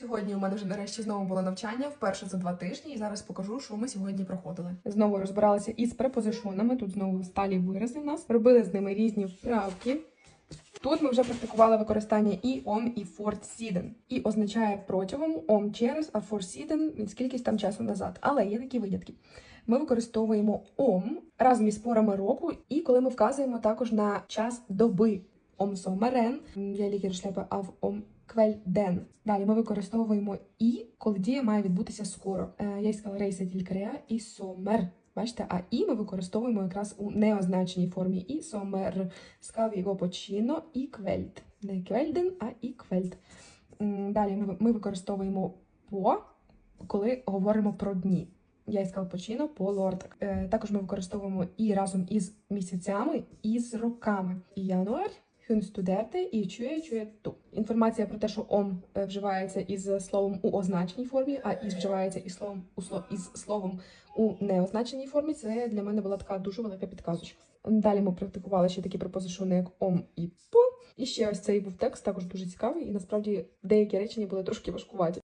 Сьогодні у мене вже нарешті знову було навчання вперше за два тижні, і зараз покажу, що ми сьогодні проходили. Знову розбиралися із препозишонами. Тут знову сталі вирази в нас. Робили з ними різні вправки. Тут ми вже практикували використання і ом, і for сіден. І означає протягом ом через, а for сіден від скількись там часу назад. Але є такі винятки. Ми використовуємо ом разом із порами року, і коли ми вказуємо також на час доби. Om sommaren, я лікар шляпи, а в om kvelden. Далі ми використовуємо і, коли дія має відбутися скоро. Е, Я сказала рейса тільки реа і сомер. Бачите, а і ми використовуємо якраз у неозначеній формі і сомер. Скав його почино і квельд. Не квельден, а і квельд. Далі ми, ми використовуємо по, коли говоримо про дні. Я іскав почино по лорд. Е, також ми використовуємо і разом із місяцями, і з роками. І януар, studerte і чує чує ту. Інформація про те, що ом е, вживається із словом у означеній формі, а із вживається із словом у сло, із словом у неозначеній формі. Це для мене була така дуже велика підказочка. Далі ми практикували ще такі пропозишони, як ом і по. І ще ось цей був текст, також дуже цікавий, і насправді деякі речення були трошки важкуваті.